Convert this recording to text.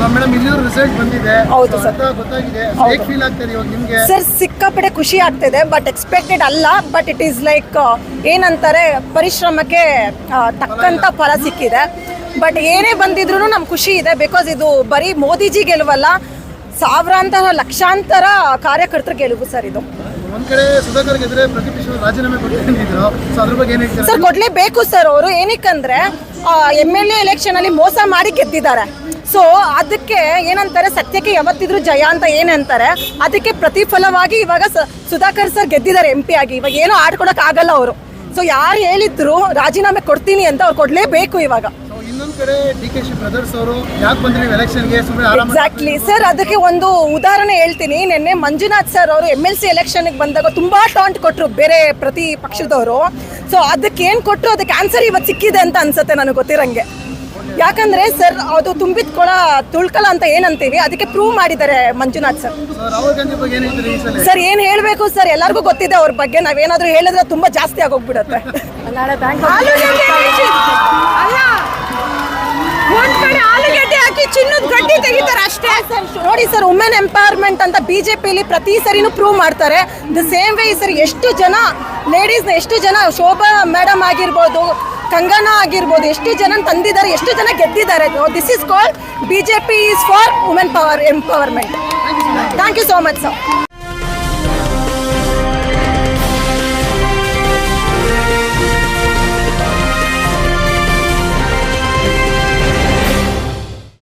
So madam ಇಲ್ಲಿ result ಬಂದಿದೆ. ಹೌದು ಸರ್. ಗೊತ್ತಾಗಿದೆ. ಹೌದು. ಹೇಗೆ ಫೀಲ್ ಆಗ್ತದೆ ಇವಾಗ ನಿಮ್ಗೆ? ಸರ್ ಸಿಕ್ಕಾಪಡೆ ಖುಷಿ ಆಗ್ತಿದೆ ಬಟ್ ಎಕ್ಸ್ಪೆಕ್ಟೆಡ್ ಅಲ್ಲ ಬಟ್ ಇಟ್ ಈಸ್ ಲೈಕ್ ಏನಂತಾರೆ ಪರಿಶ್ರಮಕ್ಕೆ ತಕ್ಕಂತ ಫಲ ಸಿಕ್ಕಿದೆ. ಬಟ್ ಏನೇ ಬಂದಿದ್ರು ನಮ್ಗೆ ಖುಷಿ ಇದೆ ಬಿಕಾಸ್ ಇದು ಬರೀ ಮೋದಿಜಿ ಗೆಲುವಲ್ಲ ಸಾವಿರಾಂತರ ಲಕ್ಷಾಂತರ ಕಾರ್ಯಕರ್ತರ ಗೆಲುವು ಸರ್ ಇದು. ಸರ್, ಕೊಡ್ಲೇಬೇಕು ಸರ್ ಅವರು. ಏನಕ್ಕಂದ್ರೆ ಎಂ ಎಲ್ ಎ ಎಲೆಕ್ಷನ್ ಅಲ್ಲಿ ಮೋಸ ಮಾಡಿ ಗೆದ್ದಿದ್ದಾರೆ. ಸೊ ಅದಕ್ಕೆ ಏನಂತಾರೆ, ಸತ್ಯಕ್ಕೆ ಯಾವತ್ತಿದ್ರು ಜಯ ಅಂತ ಏನಂತಾರೆ, ಅದಕ್ಕೆ ಪ್ರತಿಫಲವಾಗಿ ಇವಾಗ ಸುಧಾಕರ್ ಸರ್ ಗೆದ್ದಿದ್ದಾರೆ ಎಂ ಪಿ ಆಗಿ. ಇವಾಗ ಏನೋ ಆಡ್ಕೊಡಕ್ ಆಗಲ್ಲ ಅವರು. ಸೊ ಯಾರು ಹೇಳಿದ್ರು, ರಾಜೀನಾಮೆ ಕೊಡ್ತೀನಿ ಅಂತ ಅವ್ರು ಕೊಡ್ಲೇಬೇಕು ಇವಾಗ. ಇನ್ನೊಂದ್ ಕಡೆ ಡಿ ಕೆ ಶಿ ಬ್ರದರ್ಸ್ ಅವರು ಯಾಕೆ ಬಂದ್ರಿ ಎಲೆಕ್ಷನ್ಗೆ? ಸುಮ್ಮನೆ ಎಕ್ಸಾಕ್ಟ್ಲಿ ಸರ್ ಅದಕ್ಕೆ ಒಂದು ಉದಾಹರಣೆ ಹೇಳ್ತೀನಿ. ನಿನ್ನೆ ಮಂಜುನಾಥ್ ಸರ್ ಅವರು ಎಂ ಎಲ್ ಸಿ ಎಲೆಕ್ಷನ್ಗೆ ಬಂದಾಗ ತುಂಬಾ ಟಾಂಟ್ ಕೊಟ್ಟರು ಬೇರೆ ಪ್ರತಿ ಪಕ್ಷದವರು. ಸೊ ಅದಕ್ಕೆ ಏನು ಕೊಟ್ಟರು ಅದಕ್ಕೆ ಆನ್ಸರ್ ಇವತ್ತು ಸಿಕ್ಕಿದೆ ಅಂತ ಅನ್ಸುತ್ತೆ ನನಗೆ ಗೊತ್ತಿರಂಗೆ. ಯಾಕಂದ್ರೆ ಸರ್ ಅದು ತುಂಬಿದ ಕೊಳ ತುಳ್ಕಲ ಅಂತ ಏನಂತೀವಿ? ಅದಕ್ಕೆ ಪ್ರೂವ್ ಮಾಡಿದ್ದಾರೆ ಮಂಜುನಾಥ್ ಸರ್ ಸರ್ ಏನ್ ಹೇಳ್ಬೇಕು ಸರ್ ಎಲ್ಲರಿಗೂ ಗೊತ್ತಿದೆ ಅವ್ರ ಬಗ್ಗೆ. ನಾವೇನಾದ್ರೂ ಹೇಳಿದ್ರೆ ತುಂಬಾ ಜಾಸ್ತಿ ಆಗೋಗ್ಬಿಡತ್ತೆ. ನೋಡಿ ಸರ್ ವುಮೆನ್ ಎಂಪವರ್ಮೆಂಟ್ ಅಂತ ಬಿಜೆಪಿಲಿ ಪ್ರತಿ ಸರಿನೂ ಪ್ರೂವ್ ಮಾಡ್ತಾರೆ. ದ ಸೇಮ್ ವೇ ಸರ್, ಎಷ್ಟು ಜನ ಲೇಡೀಸ್ನ ಎಷ್ಟು ಜನ ಶೋಭಾ ಮೇಡಮ್ ಆಗಿರ್ಬೋದು, ಕಂಗನಾ ಆಗಿರ್ಬೋದು, ಎಷ್ಟು ಜನ ತಂದಿದ್ದಾರೆ, ಎಷ್ಟು ಜನ ಗೆದ್ದಿದ್ದಾರೆ. This is called BJP is for women power empowerment thank you so much sir